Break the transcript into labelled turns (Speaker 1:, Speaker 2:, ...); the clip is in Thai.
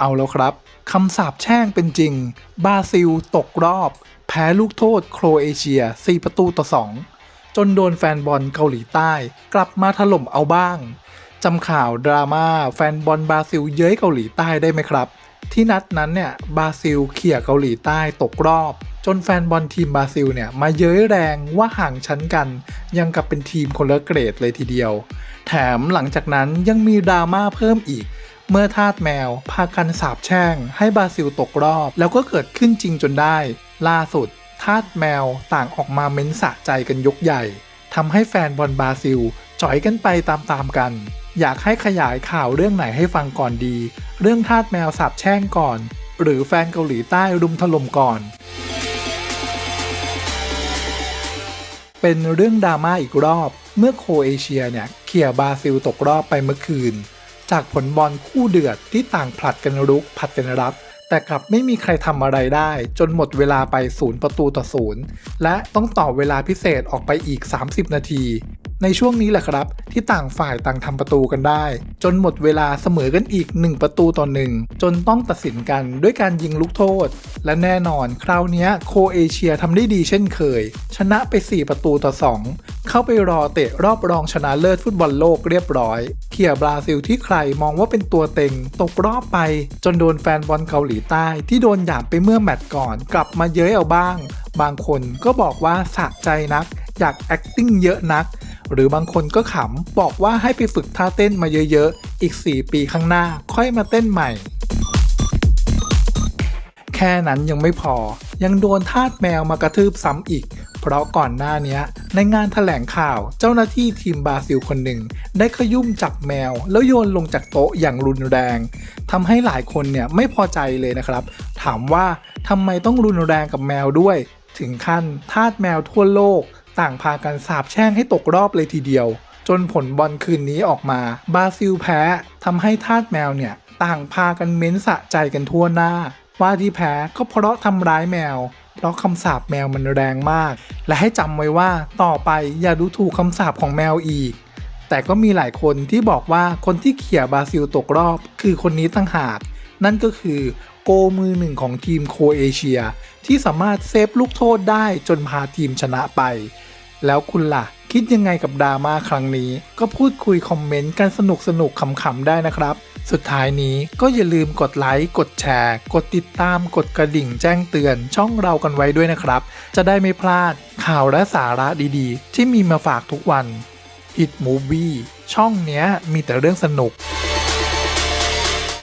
Speaker 1: เอาแล้วครับ คำสาปแช่งเป็นจริง บราซิลตกรอบ แพ้ลูกโทษโครเอเชีย 4 ประตูต่อ 2 จนโดนแฟนบอลเกาหลีใต้ กลับมาถล่มเอาบ้าง จำข่าวดราม่าแฟนบอลบราซิลเย้ยเกาหลีใต้ได้ไหมครับ ที่นัดนั้นเนี่ยบราซิลเขี่ยเกาหลีใต้ตกรอบ จนแฟนบอลทีมบราซิลเนี่ยมาเย้ยแรงว่าห่างชั้นกัน ยังกับเป็นทีมคนละเกรดเลยทีเดียว แถมหลังจากนั้นยังมีดราม่าเพิ่มอีก เมื่อทาสแมว พากันสาบแช่ง ให้บราซิลตกรอบ แล้วก็เกิดขึ้นจริงจนได้ ล่าสุด ทาสแมวต่างออกมาเม้นสะใจกันยกใหญ่ทำให้แฟนบอลบราซิลจ่อยกันไปตามๆกัน อยากให้ขยายข่าวเรื่องไหนให้ฟังก่อนดี เรื่องทาสแมวสาบแช่งก่อน หรือแฟนเกาหลีใต้รุมถล่มก่อน เป็นเรื่องดราม่าอีกรอบ เมื่อโคเอเชียเนี่ยเขี่ยบราซิลตกรอบไปเมื่อคืน จากผลบอลคู่เดือดที่ต่างผลัดกันรุกผลัดกันรับ แต่กลับไม่มีใครทำอะไรได้ จนหมดเวลาไปศูนย์ประตูต่อศูนย์และต้องต่อเวลาพิเศษออกไปอีก 30 นาที ในช่วงนี้แหละครับ ที่ต่างฝ่ายต่างทำประตูกันได้ จนหมดเวลาเสมอกันอีก 1 ประตูต่อหนึ่งจนต้องตัดสินกันด้วยการยิงลูกโทษ และแน่นอนคราวนี้โคเอเชียทำได้ดีเช่นเคย ชนะไป 4 ประตูต่อ 2 เข้าไปรอเตะรอบรองชนะเลิศฟุตบอลโลกเรียบร้อยเขี่ยบราซิลที่ใครมองว่าเป็นตัวเต็ง ตกรอบไป จนโดนแฟนบอลเกาหลีใต้ที่โดนหยามไปเมื่อแมตช์ก่อน กลับมาเย้ยเอาบ้าง บางคนก็บอกว่าสะใจนัก อยาก acting เยอะนัก หรือบางคนก็ขำบอกว่าให้ไปฝึกท่าเต้นมาเยอะๆ อีก 4 ปีข้างหน้าค่อยมาเต้นใหม่ ค่นั้นยังไม่พอ ยังโดนทาสแมวมากระทืบซ้ำอีก เพราะก่อนหน้านี้ในงานถแถลงข่าวเจ้าหน้าที่ทีมบราซิลคนหนึ่ง ได้ขยุ่มจับแมว แล้วโยนลงจากโต๊ะอย่างรุนแรงทำให้หลายคนเนี่ยไม่พอใจเลยนะครับ ถามว่าทำไมต้องรุนแรงกับแมวด้วย ถึงขั้นทาสแมวทั่วโลก ต่างพากันสาบแช่งให้ตกรอบเลยทีเดียว จนผลบอลคืนนี้ออกมาบราซิลแพ้ทำให้ทาสแมวเนี่ยต่างพากันเม้นสะใจกันทั่วหน้า ว่าที่แพ้ก็เพราะทำร้ายแมว เพราะคำสาปแมวมันแรงมาก และให้จำไว้ว่าต่อไปอย่าดูถูกคำสาปของแมวอีก แต่ก็มีหลายคนที่บอกว่าคนที่เขี่ยบราซิลตกรอบ คือคนนี้ตั้งหาก นั่นก็คือโกมือหนึ่งของทีมโคเอเชีย ที่สามารถเซฟลูกโทษได้จนพาทีมชนะไป แล้วคุณล่ะ คิดยังไงกับดราม่าครั้งนี้ ก็พูดคุยคอมเมนต์กันสนุกสนุกขำๆได้นะครับ สุดท้ายนี้ก็อย่าลืมกดไลค์ กดแชร์ กดติดตาม กดกระดิ่งแจ้งเตือน ช่องเรากันไว้ด้วยนะครับ จะได้ไม่พลาด ข่าวและสาระดีๆ ที่มีมาฝากทุกวัน Hit Movie ช่องเนี้ยมีแต่เรื่องสนุก